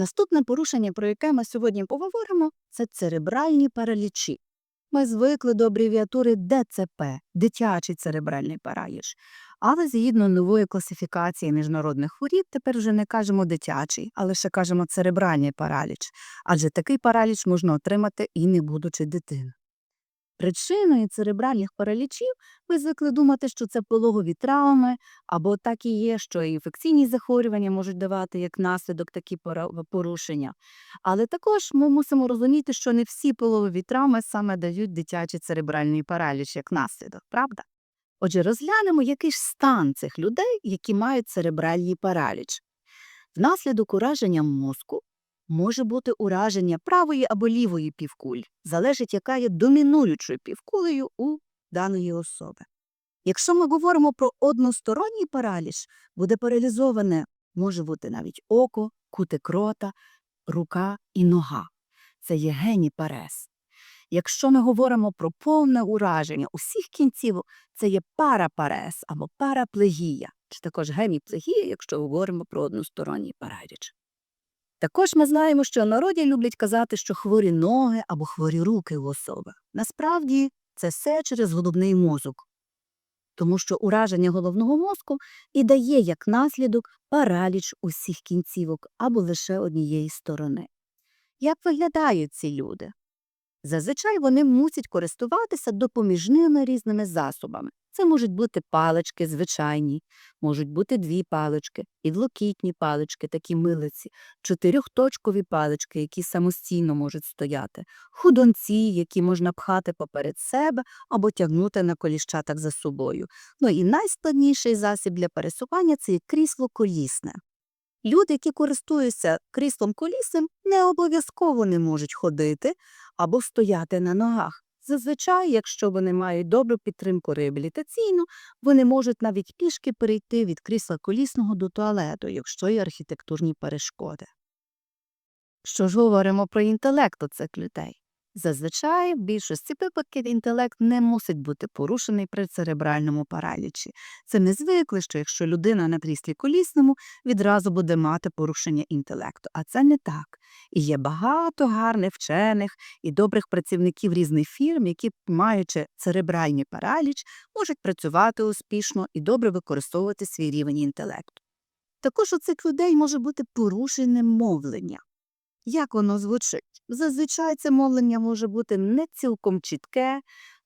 Наступне порушення, про яке ми сьогодні поговоримо, це церебральні паралічі. Ми звикли до абревіатури ДЦП дитячий церебральний параліч. Але згідно нової класифікації міжнародних хворіб, тепер вже не кажемо дитячий, а лише кажемо церебральний параліч, адже такий параліч можна отримати і не будучи дитиною. Причиною церебральних паралічів ми звикли думати, що це пологові травми, або так і є, що інфекційні захворювання можуть давати як наслідок такі порушення. Але також ми мусимо розуміти, що не всі пологові травми саме дають дитячий церебральний параліч як наслідок, правда? Отже, розглянемо, який ж стан цих людей, які мають церебральний параліч. Внаслідок ураження мозку може бути ураження правої або лівої півкуль, залежить, яка є домінуючою півкулею у даної особи. Якщо ми говоримо про односторонній параліч, буде паралізоване може бути навіть око, кутик рота, рука і нога. Це є геніпарез. Якщо ми говоримо про повне ураження усіх кінцівок, це є парапарез або параплегія, чи також геміплегія, якщо говоримо про односторонній параліч. Також ми знаємо, що народі люблять казати, що хворі ноги або хворі руки у особи. Насправді це все через головний мозок, тому що ураження головного мозку і дає як наслідок параліч усіх кінцівок або лише однієї сторони. Як виглядають ці люди? Зазвичай вони мусять користуватися допоміжними різними засобами. Це можуть бути палички звичайні, можуть бути дві палички, підлокітні палички, такі милиці, чотирьохточкові палички, які самостійно можуть стояти, худонці, які можна пхати поперед себе або тягнути на коліщатах за собою. Ну і найскладніший засіб для пересування це крісло колісне. Люди, які користуються кріслом колісним, не обов'язково не можуть ходити або стояти на ногах. Зазвичай, якщо вони мають добру підтримку реабілітаційну, вони можуть навіть пішки перейти від крісла колісного до туалету, якщо є архітектурні перешкоди. Що ж говоримо про інтелект у цих людей? Зазвичай в більшості випадків інтелект не мусить бути порушений при церебральному паралічі. Це ми звикли, що якщо людина на кріслі колісному, відразу буде мати порушення інтелекту. А це не так. І є багато гарних вчених і добрих працівників різних фірм, які, маючи церебральний параліч, можуть працювати успішно і добре використовувати свій рівень інтелекту. Також у цих людей може бути порушене мовлення. Як воно звучить? Зазвичай це мовлення може бути не цілком чітке,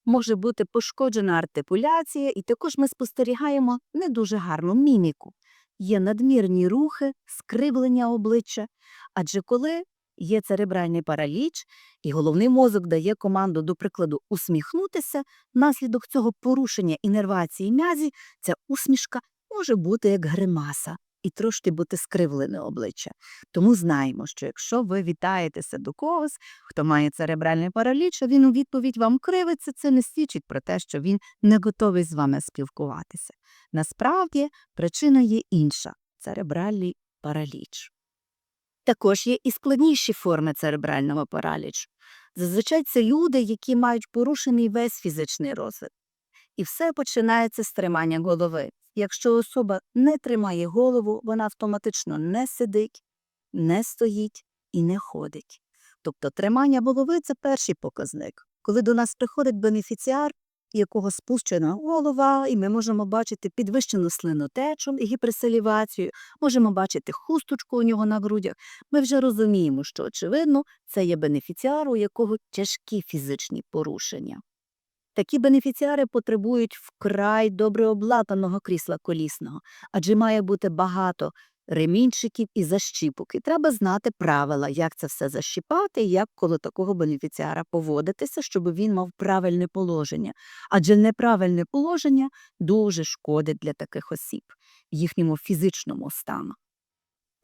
може бути пошкоджена артикуляція, і також ми спостерігаємо не дуже гарну міміку. Є надмірні рухи, скривлення обличчя. Адже коли є церебральний параліч, і головний мозок дає команду, до прикладу, усміхнутися, внаслідок цього порушення інервації м'язі, ця усмішка може бути як гримаса і трошки бути скривлене обличчя. Тому знаємо, що якщо ви вітаєтеся до когось, хто має церебральний параліч, а він у відповідь вам кривиться, це не свідчить про те, що він не готовий з вами спілкуватися. Насправді причина є інша церебральний параліч. Також є і складніші форми церебрального паралічу. Зазвичай це люди, які мають порушений весь фізичний розвиток. І все починається з тримання голови. Якщо особа не тримає голову, вона автоматично не сидить, не стоїть і не ходить. Тобто тримання голови це перший показник. Коли до нас приходить бенефіціар, якого спущена голова, і ми можемо бачити підвищену слинотечу і гіперсалівацію, можемо бачити хусточку у нього на грудях, ми вже розуміємо, що, очевидно, це є бенефіціар, у якого тяжкі фізичні порушення. Такі бенефіціари потребують вкрай добре обладнаного крісла колісного, адже має бути багато ремінчиків і защіпок. І треба знати правила, як це все защіпати як коло такого бенефіціара поводитися, щоб він мав правильне положення. Адже неправильне положення дуже шкодить для таких осіб, їхньому фізичному стану.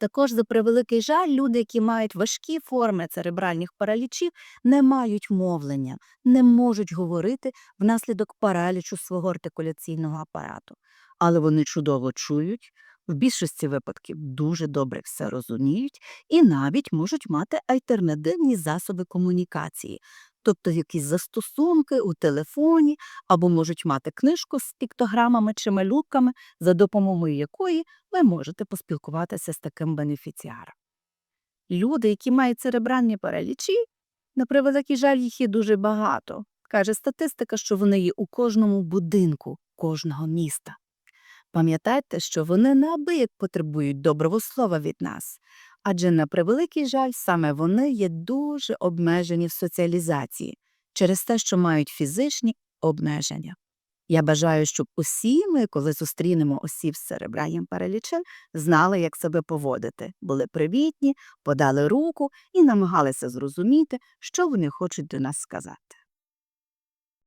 Також, за превеликий жаль, люди, які мають важкі форми церебральних паралічів, не мають мовлення, не можуть говорити внаслідок паралічу свого артикуляційного апарату. Але вони чудово чують, в більшості випадків дуже добре все розуміють і навіть можуть мати альтернативні засоби комунікації, тобто якісь застосунки у телефоні або можуть мати книжку з піктограмами чи малюками, за допомогою якої ви можете поспілкуватися з таким бенефіціаром. Люди, які мають церебральні паралічі, на превеликий жаль, їх є дуже багато. Каже статистика, що вони є у кожному будинку кожного міста. Пам'ятайте, що вони неабияк потребують доброго слова від нас, адже на превеликий жаль, саме вони є дуже обмежені в соціалізації через те, що мають фізичні обмеження. Я бажаю, щоб усі ми, коли зустрінемо осіб з церебральним паралічем, знали, як себе поводити, були привітні, подали руку і намагалися зрозуміти, що вони хочуть до нас сказати.